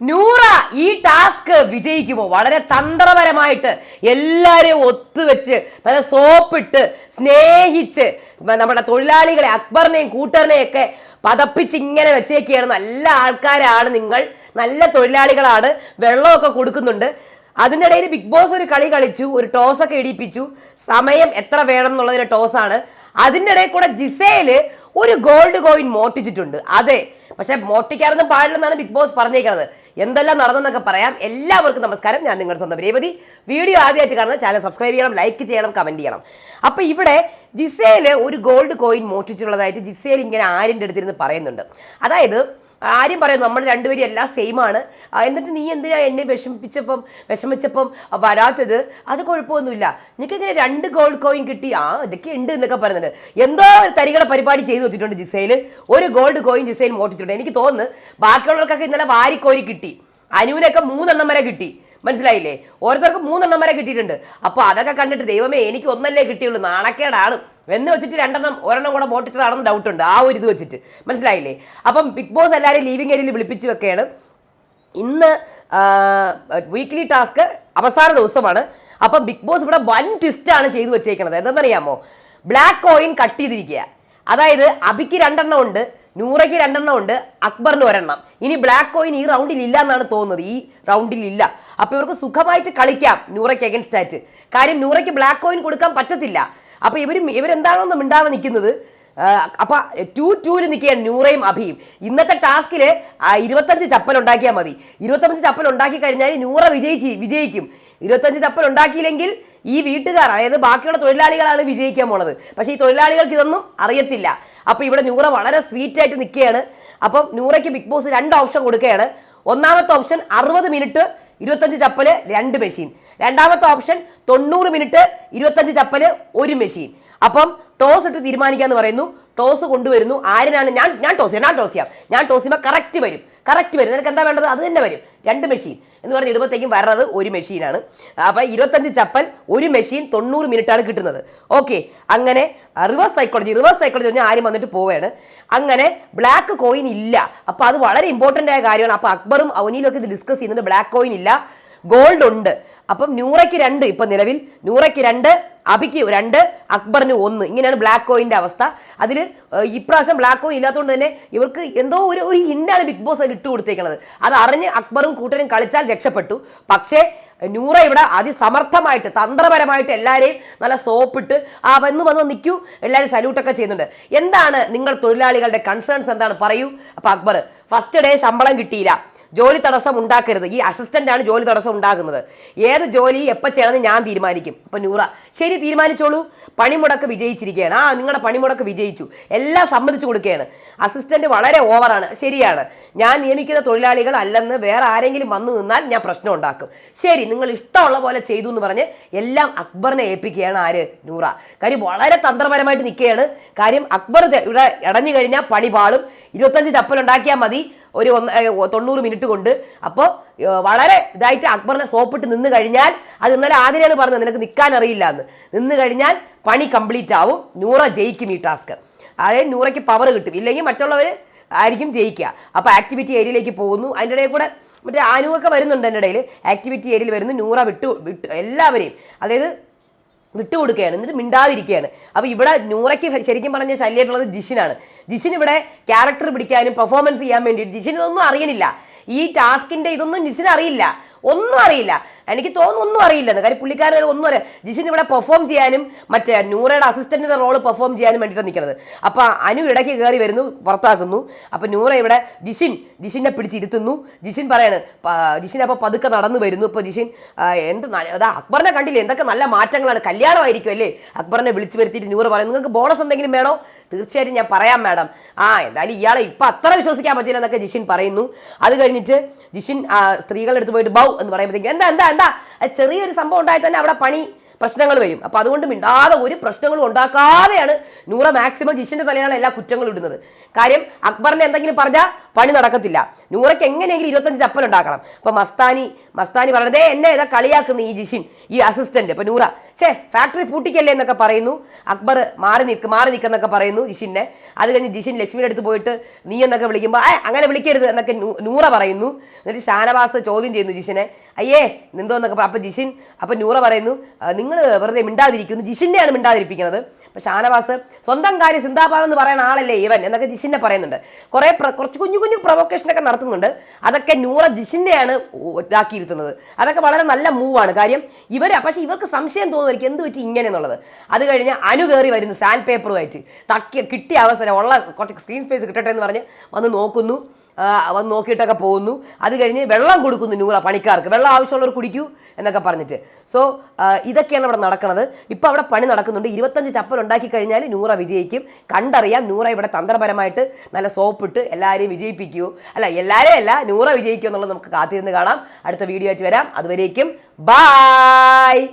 നൂറ ഈ ടാസ്ക് വിജയിക്കുമോ വളരെ തന്ത്രപരമായിട്ട് എല്ലാരെയും ഒത്തുവെച്ച് നല്ല സോപ്പിട്ട് സ്നേഹിച്ച് നമ്മുടെ തൊഴിലാളികളെ അക്ബറിനെയും കൂട്ടറിനെയും ഒക്കെ പതപ്പിച്ച് ഇങ്ങനെ വെച്ചേക്കുകയാണ് നല്ല ആൾക്കാരാണ് നിങ്ങൾ. നല്ല തൊഴിലാളികളാണ്. വെള്ളമൊക്കെ കൊടുക്കുന്നുണ്ട്. അതിനിടയിൽ ബിഗ് ബോസ് ഒരു കളി കളിച്ചു. ഒരു ടോസ് ഒക്കെ ഇടിപ്പിച്ചു. സമയം എത്ര വേണം എന്നുള്ളതിന്റെ ടോസാണ് അതിന്റെ ഇടയിൽ കൂടെ ജിസേൽ ഒരു ഗോൾഡ് കോയിൻ മോട്ടിച്ചിട്ടുണ്ട് അതെ. പക്ഷെ മോട്ടിക്കാറൊന്നും പാടില്ലെന്നാണ് ബിഗ് ബോസ് പറഞ്ഞേക്കുന്നത്. എന്തെല്ലാം നടന്നെന്നൊക്കെ പറയാം എല്ലാവർക്കും നമസ്കാരം. ഞാൻ നിങ്ങളുടെ സ്വന്തം രേവതി. വീഡിയോ ആദ്യമായിട്ട് കാണുന്ന ചാനൽ സബ്സ്ക്രൈബ് ചെയ്യണം ലൈക്ക് ചെയ്യണം കമന്റ് ചെയ്യണം. അപ്പോൾ ഇവിടെ ജിസേൽ ഒരു ഗോൾഡ് കോയിൻ മോഷ്ടിച്ചിട്ടുള്ളതായിട്ട് ജിസേൽ ഇങ്ങനെ ആരിന്റെ അടുത്തിരുന്ന് പറയുന്നുണ്ട്. അതായത് ആര്യം പറയുന്നു നമ്മൾ രണ്ടുപേരും എല്ലാം സെയിം ആണ്. എന്നിട്ട് നീ എന്തിനാ എന്നെ വിഷമിപ്പിച്ചപ്പം വിഷമിച്ചപ്പം വരാത്തത്? അത് കുഴപ്പമൊന്നുമില്ല. നിനക്ക് ഇങ്ങനെ രണ്ട് ഗോൾഡ് കോയിൻ കിട്ടി? ആ ഇതൊക്കെ ഉണ്ട് എന്നൊക്കെ പറയുന്നുണ്ട്. എന്തോ ഒരു തരികളെ പരിപാടി ചെയ്തു വെച്ചിട്ടുണ്ട് ജിസയിൽ ഒരു ഗോൾഡ് കോയിൻ ജിസയിൽ മോട്ടിച്ചിട്ടുണ്ട് എനിക്ക് തോന്നുന്നു ബാക്കിയുള്ളവർക്കൊക്കെ ഇന്നലെ വാരിക്കോരി കിട്ടി. അനുവിനൊക്കെ മൂന്നെണ്ണം വരെ കിട്ടി. മനസ്സിലായില്ലേ? ഓരോരുത്തർക്ക് മൂന്നെണ്ണം വരെ കിട്ടിയിട്ടുണ്ട്. അപ്പോൾ അതൊക്കെ കണ്ടിട്ട് ദൈവമേ എനിക്ക് ഒന്നല്ലേ കിട്ടിയുള്ളൂ. നാണക്കേടാണ്. എന്ന് വെച്ചിട്ട് രണ്ടെണ്ണം ഒരെണ്ണം കൂടെ പൊട്ടിച്ചതാണെന്ന് ഡൗട്ട് ഉണ്ട്. ആ ഒരു ഇത് വെച്ചിട്ട്. മനസ്സിലായില്ലേ? അപ്പം ബിഗ് ബോസ് എല്ലാവരെയും ലീവിംഗ് ഏരിയയിൽ വിളിപ്പിച്ച് വെക്കുകയാണ്. ഇന്ന് വീക്ക്ലി ടാസ്ക് അവസാന ദിവസമാണ്. അപ്പം ബിഗ് ബോസ് ഇവിടെ വൻ ട്വിസ്റ്റാണ് ചെയ്തു വെച്ചേക്കുന്നത് എന്തെന്നറിയാമോ ബ്ലാക്ക് കോയിൻ കട്ട് ചെയ്തിരിക്കുക. അതായത് അബിക്ക് രണ്ടെണ്ണം ഉണ്ട് നൂറയ്ക്ക് രണ്ടെണ്ണം ഉണ്ട് അക്ബറിന് ഒരെണ്ണം. ഇനി ബ്ലാക്ക് കോയിൻ ഈ റൗണ്ടിൽ ഇല്ല എന്നാണ് തോന്നുന്നത്. ഈ റൗണ്ടിൽ ഇല്ല. അപ്പൊ ഇവർക്ക് സുഖമായിട്ട് കളിക്കാം നൂറയ്ക്ക് അഗൻസ്റ്റ് ആയിട്ട്. കാര്യം നൂറയ്ക്ക് ബ്ലാക്ക് കോയിൻ കൊടുക്കാൻ പറ്റത്തില്ല. അപ്പോൾ ഇവർ ഇവരെന്താണോ മിണ്ടാതെ നിൽക്കുന്നത്? അപ്പൊ ടു ടൂൽ നിൽക്കുകയാണ് നൂറയും അഭിയും. ഇന്നത്തെ ടാസ്കിൽ ഇരുപത്തഞ്ച് ചപ്പൽ ഉണ്ടാക്കിയാൽ മതി. ഇരുപത്തഞ്ച് ചപ്പൽ ഉണ്ടാക്കി കഴിഞ്ഞാൽ നൂറ വിജയിച്ച് വിജയിക്കും. ഇരുപത്തഞ്ച് ചപ്പൽ ഉണ്ടാക്കിയില്ലെങ്കിൽ ഈ വീട്ടുകാർ അതായത് ബാക്കിയുള്ള തൊഴിലാളികളാണ് വിജയിക്കാൻ പോണത്. പക്ഷേ ഈ തൊഴിലാളികൾക്ക് ഇതൊന്നും അറിയത്തില്ല. അപ്പോൾ ഇവിടെ നൂറ വളരെ സ്വീറ്റ് ആയിട്ട് നിൽക്കുകയാണ്. അപ്പം നൂറയ്ക്ക് ബിഗ് ബോസ് രണ്ട് ഓപ്ഷൻ കൊടുക്കുകയാണ്. ഒന്നാമത്തെ ഓപ്ഷൻ അറുപത് മിനിറ്റ് ഇരുപത്തഞ്ച് ചപ്പൽ രണ്ട് മെഷീൻ രണ്ടാമത്തെ ഓപ്ഷൻ തൊണ്ണൂറ് മിനിറ്റ് ഇരുപത്തഞ്ച് ചപ്പൽ ഒരു മെഷീൻ അപ്പം ടോസ് ഇട്ട് തീരുമാനിക്കാന്ന് പറയുന്നു. ടോസ് കൊണ്ടുവരുന്നു. ആരിനാണ്? ഞാൻ ഞാൻ ടോസ് ചെയ്യാം. ഞാൻ ടോസ് ചെയ്യാം. ഞാൻ ടോസ് ചെയ്യുമ്പോൾ കറക്റ്റ് വരും. കറക്റ്റ് വരും. നിനക്ക് എന്താ വേണ്ടത്? അത് തന്നെ വരും. രണ്ട് മെഷീൻ എന്ന് പറഞ്ഞ് ഇടുമ്പോഴത്തേക്കും വരണത് ഒരു മെഷീനാണ് അപ്പോൾ ഇരുപത്തഞ്ച് ചപ്പൽ ഒരു മെഷീൻ തൊണ്ണൂറ് മിനിറ്റാണ് കിട്ടുന്നത്. ഓക്കെ അങ്ങനെ റിവേഴ്സ് സൈക്കോളജി റിവേഴ്സ് സൈക്കോളജി പറഞ്ഞാൽ ആരും വന്നിട്ട് പോവുകയാണ്. അങ്ങനെ ബ്ലാക്ക് കോയിൻ ഇല്ല. അപ്പോൾ അത് വളരെ ഇമ്പോർട്ടന്റ് ആയ കാര്യമാണ്. അപ്പോൾ അക്ബറും അവനിയിലും ഒക്കെ ഇത് ഡിസ്കസ് ചെയ്യുന്നുണ്ട്. ബ്ലാക്ക് കോയിൻ ഇല്ല. ഗോൾഡ് ഉണ്ട്. അപ്പം നൂറയ്ക്ക് രണ്ട് ഇപ്പം നിലവിൽ. നൂറയ്ക്ക് രണ്ട് അഭിക്ക് രണ്ട് അക്ബറിന് ഒന്ന്. ഇങ്ങനെയാണ് ബ്ലാക്ക് കോയിന്റെ അവസ്ഥ. അതിൽ ഇപ്രാവശ്യം ബ്ലാക്ക് കോയിൻ ഇല്ലാത്തതുകൊണ്ട് തന്നെ ഇവർക്ക് എന്തോ ഒരു ഒരു ഹിന്റാണ് ബിഗ് ബോസ് അതിൽ ഇട്ട് കൊടുത്തേക്കുന്നത് അത് അറിഞ്ഞ് അക്ബറും കൂട്ടരും കളിച്ചാൽ രക്ഷപ്പെട്ടു. പക്ഷേ നൂറ ഇവിടെ അതിസമർത്ഥമായിട്ട് തന്ത്രപരമായിട്ട് എല്ലാവരെയും നല്ല സോപ്പിട്ട് ആ വന്ന് വന്ന് നിൽക്കൂ എല്ലാവരും സല്യൂട്ടൊക്കെ ചെയ്യുന്നുണ്ട്. എന്താണ് നിങ്ങൾ തൊഴിലാളികളുടെ കൺസേൺസ് എന്താണ്? പറയൂ. അപ്പൊ അക്ബർ ഫസ്റ്റ് ഡേ ശമ്പളം കിട്ടിയില്ല. ജോലി തടസ്സം ഉണ്ടാക്കരുത്. ഈ അസിസ്റ്റന്റ് ആണ് ജോലി തടസ്സം ഉണ്ടാകുന്നത്. ഏത് ജോലി എപ്പോൾ ചെയ്യണമെന്ന് ഞാൻ തീരുമാനിക്കും. അപ്പൊ നൂറ ശരി തീരുമാനിച്ചോളൂ. പണിമുടക്ക് വിജയിച്ചിരിക്കുകയാണ്. ആ നിങ്ങളുടെ പണിമുടക്ക് വിജയിച്ചു. എല്ലാം സമ്മതിച്ചു കൊടുക്കുകയാണ്. അസിസ്റ്റന്റ് വളരെ ഓവറാണ് ശരിയാണ്. ഞാൻ നിയമിക്കുന്ന തൊഴിലാളികൾ അല്ലെന്ന് വേറെ ആരെങ്കിലും വന്നു നിന്നാൽ ഞാൻ പ്രശ്നം ഉണ്ടാക്കും. ശരി നിങ്ങൾ ഇഷ്ടമുള്ള പോലെ ചെയ്തു എന്ന് പറഞ്ഞ് എല്ലാം അക്ബറിനെ ഏൽപ്പിക്കുകയാണ് ആര്? നൂറ. കാര്യം വളരെ തന്ത്രപരമായിട്ട് നിൽക്കുകയാണ്. കാര്യം അക്ബർ ഇവിടെ ഇടഞ്ഞു കഴിഞ്ഞാൽ പണി പാളും. ഇരുപത്തഞ്ച് ചപ്പൽ ഉണ്ടാക്കിയാൽ മതി. ഒരു ഒന്ന് തൊണ്ണൂറ് മിനിറ്റ് കൊണ്ട്. അപ്പോൾ വളരെ ഇതായിട്ട് അക്ബറിനെ സോപ്പിട്ട് നിന്ന് കഴിഞ്ഞാൽ അത് ഇന്നലെ ആതിരയാണ് പറഞ്ഞത് നിനക്ക് നിൽക്കാൻ അറിയില്ല എന്ന് നിന്ന് കഴിഞ്ഞാൽ പണി കംപ്ലീറ്റ് ആവും. നൂറ ജയിക്കും ഈ ടാസ്ക്. അതായത് നൂറയ്ക്ക് പവർ കിട്ടും. ഇല്ലെങ്കിൽ മറ്റുള്ളവർ ആയിരിക്കും ജയിക്കുക. അപ്പോൾ ആക്ടിവിറ്റി ഏരിയയിലേക്ക് പോകുന്നു. അതിന്റെ ഇടയിൽ കൂടെ മറ്റേ ആനുവൊക്കെ വരുന്നുണ്ട് എന്റെ ഇടയിൽ. ആക്ടിവിറ്റി ഏരിയയിൽ വരുന്നു. നൂറ വിട്ടു വിട്ടു എല്ലാവരെയും. അതായത് വിട്ടുകൊടുക്കുകയാണ് എന്നിട്ട് മിണ്ടാതിരിക്കുകയാണ്. അപ്പോൾ ഇവിടെ നൂറയ്ക്ക് ശരിക്കും പറഞ്ഞ ശല്യമായിട്ടുള്ളത് ജിഷിനാണ്. ജിഷിൻ ഇവിടെ ക്യാരക്ടർ പിടിക്കാനും പെർഫോമൻസ് ചെയ്യാൻ വേണ്ടിയിട്ട് ജിഷിന് ഇതൊന്നും അറിയണില്ല. ഈ ടാസ്കിന്റെ ഇതൊന്നും ജിഷിന് അറിയില്ല. ഒന്നും അറിയില്ല. എനിക്ക് തോന്നുന്നു ഒന്നും അറിയില്ലെന്ന്. കാര്യം പുള്ളിക്കാരൻ ഒന്നും അറിയാം ജിഷിൻ ഇവിടെ പെർഫോം ചെയ്യാനും മറ്റേ നൂറയുടെ അസിസ്റ്റന്റിന്റെ റോൾ പെർഫോം ചെയ്യാനും വേണ്ടിയിട്ട് നിൽക്കുന്നത് അപ്പോൾ അനു ഇടയ്ക്ക് കയറി വരുന്നു പുറത്താക്കുന്നു. അപ്പോൾ നൂറ ഇവിടെ ജിഷിൻ ജിഷിനെ പിടിച്ചിരുത്തുന്നു ജിഷിൻ പറയാണ് ജിഷിൻ അപ്പോൾ പതുക്കെ നടന്നു വരുന്നു. ഇപ്പോൾ ജിഷിൻ എന്ത് അതാ അക്ബറിനെ കണ്ടില്ലേ? എന്തൊക്കെ നല്ല മാറ്റങ്ങളാണ്. കല്യാണമായിരിക്കും അല്ലേ? അക്ബറിനെ വിളിച്ചു വരുത്തിയിട്ട് നൂറ് പറയും നിങ്ങൾക്ക് ബോണസ് എന്തെങ്കിലും വേണോ? തീർച്ചയായിട്ടും ഞാൻ പറയാം മാഡം. ആ എന്തായാലും ഇയാളെ ഇപ്പൊ അത്ര വിശ്വസിക്കാൻ പറ്റില്ല എന്നൊക്കെ ജിഷിൻ പറയുന്നു. അത് കഴിഞ്ഞിട്ട് ജിഷിൻ സ്ത്രീകളുടെ അടുത്ത് പോയിട്ട് ബൗ എന്ന് പറയുമ്പോഴത്തേക്കും എന്താ എന്താ എന്താ? ചെറിയൊരു സംഭവം ഉണ്ടായി തന്നെ അവിടെ പണി പ്രശ്നങ്ങൾ വരും. അപ്പൊ അതുകൊണ്ട് മിണ്ടാതെ ഒരു പ്രശ്നങ്ങളും ഉണ്ടാക്കാതെയാണ് നൂറ മാക്സിമം ജിഷിന്റെ തലയാണ് എല്ലാ കുറ്റങ്ങളും ഇടുന്നത്. കാര്യം അക്ബറിനെ എന്തെങ്കിലും പറഞ്ഞാൽ പണി നടക്കത്തില്ല. നൂറയ്ക്ക് എങ്ങനെയെങ്കിലും ഇരുപത്തഞ്ച് ചപ്പൽ ഉണ്ടാക്കണം. അപ്പൊ മസ്താനി മസ്താനി പറഞ്ഞതേ എന്നെ ഇതാ കളിയാക്കുന്ന ഈ ജിഷിൻ ഈ അസിസ്റ്റന്റ് ഇപ്പൊ നൂറ. ഛേ ഫാക്ടറി പൂട്ടിക്കല്ലേ എന്നൊക്കെ പറയുന്നു. അക്ബർ മാറി നിൽക്ക് മാറി നിൽക്കുന്നൊക്കെ പറയുന്നു ജിഷിനെ. അത് കഴിഞ്ഞ് ജിഷിൻ ലക്ഷ്മിയുടെ അടുത്ത് പോയിട്ട് നീ എന്നൊക്കെ വിളിക്കുമ്പോൾ ആ അങ്ങനെ വിളിക്കരുത് എന്നൊക്കെ നൂറ പറയുന്നു. എന്നിട്ട് ഷാനവാസ് ചോദ്യം ചെയ്യുന്നു ജിഷിനെ. അയ്യേ എന്തോന്നൊക്കെ അപ്പൊ ജിഷിൻ അപ്പൊ നൂറ പറയുന്നു നിങ്ങൾ വെറുതെ മിണ്ടാതിരിക്കുന്നു. ജിഷിന്റെയാണ് മിണ്ടാതിരിപ്പിക്കുന്നത് അപ്പൊ ഷാനവാസ് സ്വന്തം കാര്യം സിന്ദാബാദ് എന്ന് പറയുന്ന ആളല്ലേ ഇവൻ? എന്നൊക്കെ ജിഷിനെ പറയുന്നുണ്ട്. കുറെ കുറച്ച് കുഞ്ഞു കുഞ്ഞു പ്രൊവക്കേഷൻ ഒക്കെ നടത്തുന്നുണ്ട്. അതൊക്കെ നൂറ ജിഷിനെയാണ് ഇതാക്കിയിരുത്തുന്നത്. അതൊക്കെ വളരെ നല്ല മൂവാണ് കാര്യം ഇവർ പക്ഷെ ഇവർക്ക് സംശയം തോന്നുമായിരിക്കും എന്ത് പറ്റി ഇങ്ങനെ എന്നുള്ളത് അത് കഴിഞ്ഞ് അനു കയറി വരുന്നു സാൻഡ് പേപ്പറുമായിട്ട് തക്കിയ കിട്ടിയ അവസരം ഉള്ള കുറച്ച് സ്ക്രീൻ സ്പേസ് കിട്ടട്ടെ എന്ന് പറഞ്ഞ് വന്ന് നോക്കുന്നു. വന്ന് നോക്കിയിട്ടൊക്കെ പോകുന്നു. അത് കഴിഞ്ഞ് വെള്ളം കൊടുക്കുന്നു നൂറ പണിക്കാർക്ക്. വെള്ളം ആവശ്യമുള്ളവർ കുടിക്കൂ എന്നൊക്കെ പറഞ്ഞിട്ട്. സോ ഇതൊക്കെയാണ് ഇവിടെ നടക്കുന്നത് ഇപ്പോൾ അവിടെ പണി നടക്കുന്നുണ്ട്. ഇരുപത്തഞ്ച് ചപ്പൽ ഉണ്ടാക്കി കഴിഞ്ഞാൽ നൂറ വിജയിക്കും. കണ്ടറിയാം നൂറ ഇവിടെ തന്ത്രപരമായിട്ട് നല്ല സോപ്പിട്ട് എല്ലാവരെയും വിജയിപ്പിക്കൂ. അല്ല എല്ലാവരെയും അല്ല നൂറ വിജയിക്കൂ എന്നുള്ളത് നമുക്ക് കാത്തിരുന്ന് കാണാം. അടുത്ത വീഡിയോ ആയിട്ട് വരാം. അതുവരേക്കും ബായ്